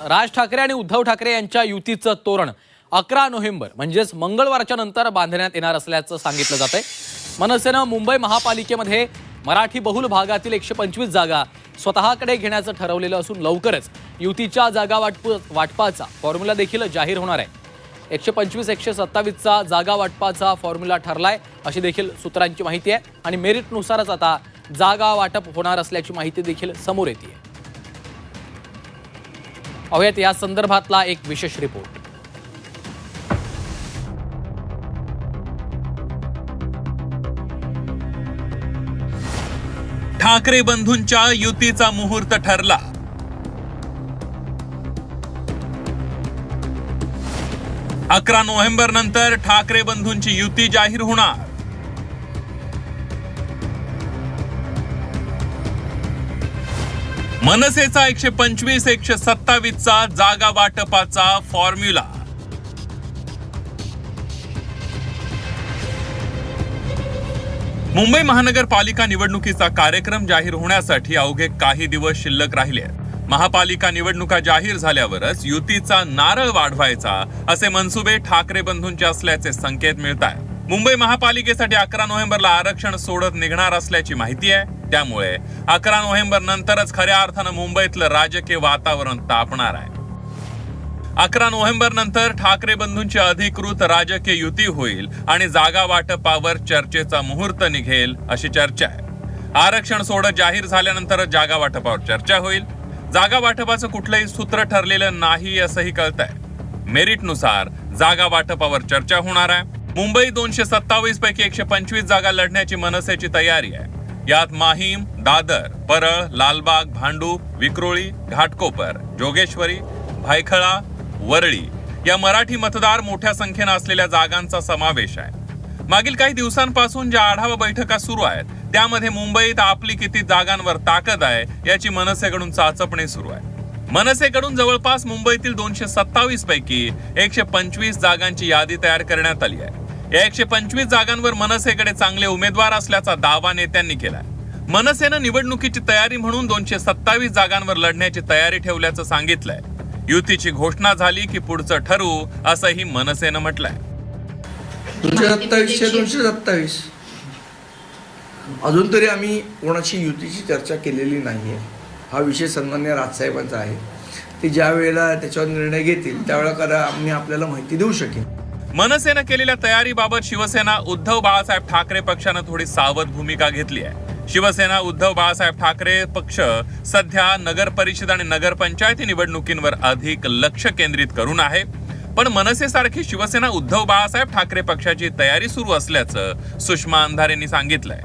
राज ठाकरे आणि उद्धव ठाकरे यांच्या युतीचं तोरण अकरा नोव्हेंबर म्हणजेच मंगळवारच्या नंतर बांधण्यात येणार असल्याचं सांगितलं जात आहे मनसेनं मुंबई महापालिकेमध्ये मराठी बहुल भागातील एकशे पंचवीस जागा स्वतःकडे घेण्याचं ठरवलेलं असून लवकरच युतीच्या जागा वाटप वाटपाचा फॉर्म्युला देखील जाहीर होणार आहे. एकशे पंचवीस एकशे सत्तावीसचा जागा वाटपाचा फॉर्म्युला ठरलाय अशी देखील सूत्रांची माहिती आहे. आणि मेरिटनुसारच आता जागा वाटप होणार असल्याची माहिती देखील समोर येते पाहूयात या संदर्भातला एक विशेष रिपोर्ट. ठाकरे बंधूंच्या युतीचा मुहूर्त ठरला. अकरा नोव्हेंबर नंतर ठाकरे बंधूंची युती जाहीर होणार. मनसेचा एकशे पंचवीस एकशे सत्तावीसचा जागा वाटपाचा फॉर्म्युला मुंबई महानगरपालिका निवडणुकीचा कार्यक्रम जाहीर होण्यासाठी अवघे काही दिवस शिल्लक राहिले आहेत. महापालिका निवडणुका जाहीर झाल्यावरच युतीचा नारळ वाढवायचा असे मनसुबे ठाकरे बंधूंचे असल्याचे संकेत मिळत आहेत मुंबई महापालिकेसाठी अकरा नोव्हेंबरला आरक्षण सोडत निघणार असल्याची माहिती आहे. त्यामुळे अकरा नोव्हेंबर नंतरच खऱ्या अर्थानं मुंबईतलं राजकीय वातावरण तापणार आहे. अकरा नोव्हेंबर नंतर ठाकरे बंधूंची अधिकृत राजकीय युती होईल आणि जागा वाटपावर चर्चेचा मुहूर्त निघेल अशी चर्चा आहे. आरक्षण सोडत जाहीर झाल्यानंतर जागा वाटपावर चर्चा होईल. जागा वाटपाचं कुठलंही सूत्र ठरलेलं नाही असंही कळत आहे मेरिटनुसार जागा वाटपावर चर्चा होणार आहे. मुंबई दोनशे सत्तावीस पैकी एकशे पंचवीस जागा लढण्याची मनसेची तयारी आहे. यात माहीम दादर परळ लालबाग भांडूप विक्रोळी घाटकोपर जोगेश्वरी भायखळा वरळी या मराठी मतदार मोठ्या संख्येनं असलेल्या जागांचा समावेश आहे. मागील काही दिवसांपासून ज्या आढावा बैठका सुरू आहेत त्यामध्ये मुंबईत आपली किती जागांवर ताकद आहे याची मनसेकडून चाचपणी सुरू आहे. मनसेकडून जवळपास मुंबईतील दोनशे सत्तावीस पैकी एकशे पंचवीस जागांची यादी तयार करण्यात आली आहे. या एकशे पंचवीस जागांवर मनसेकडे चांगले उमेदवार असल्याचा दावा नेत्यांनी केलाय. मनसेनं निवडणुकीची तयारी म्हणून दोनशे सत्तावीस जागांवर लढण्याची तयारी ठेवल्याचं सांगितलंय. युतीची घोषणा झाली की पुढचं ठरवू असंही मनसेनं म्हटलंय. दोनशे सत्तावीसशे दोनशे सत्तावीस. अजून तरी आम्ही कोणाशी युतीची चर्चा केलेली नाही आहे हा विषय सन्मान्य राजसाहेबांचा आहे. ते ज्या वेळेला त्याच्यावर निर्णय घेतील त्यावेळेला कदा आम्ही आपल्याला माहिती देऊ शकेन. मनसेनं केलेल्या तयारीबाबत शिवसेना उद्धव बाळासाहेब ठाकरे पक्षानं थोडी सावध भूमिका घेतली आहे. शिवसेना उद्धव बाळासाहेब ठाकरे पक्ष सध्या नगर परिषद आणि नगरपंचायती निवडणुकींवर अधिक लक्ष केंद्रित करून आहे. पण मनसेसारखी शिवसेना उद्धव बाळासाहेब ठाकरे पक्षाची तयारी सुरू असल्याचं सुषमा अंधारेंनी सांगितलंय.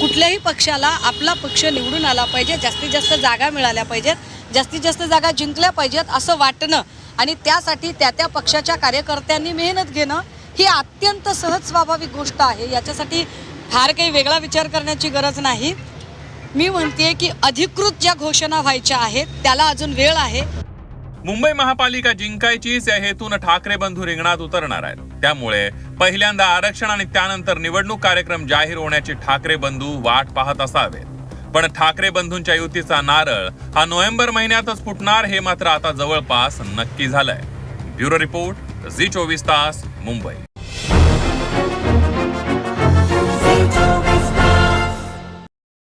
कुठल्याही पक्षाला आपला पक्ष निवडून आला पाहिजे जास्तीत जास्त जागा मिळाल्या पाहिजेत जास्तीत जास्त जागा जिंकल्या पाहिजेत असं वाटणं आणि त्यासाठी त्या त्या पक्षाच्या कार्यकर्त्यांनी मेहनत घेणं ही अत्यंत सहज स्वाभाविक गोष्ट आहे. याच्यासाठी फार काही वेगळा विचार करण्याची गरज नाही. मी म्हणते की अधिकृत ज्या घोषणा व्हायच्या आहेत त्याला अजून वेळ आहे. मुंबई महापालिका जिंकायचीच या हेतून ठाकरे बंधू रिंगणात उतरणार आहेत. त्यामुळे पहिल्यांदा आरक्षण आणि त्यानंतर निवडणूक कार्यक्रम जाहीर होण्याची ठाकरे बंधू वाट पाहत असावेत. पण ठाकरे बंधूंच्या युतीचा नारळ हा नोव्हेंबर महिन्यातच फुटणार हे मात्र आता जवळपास नक्की झालंय. ब्युरो रिपोर्ट झी चोवीस तास मुंबई.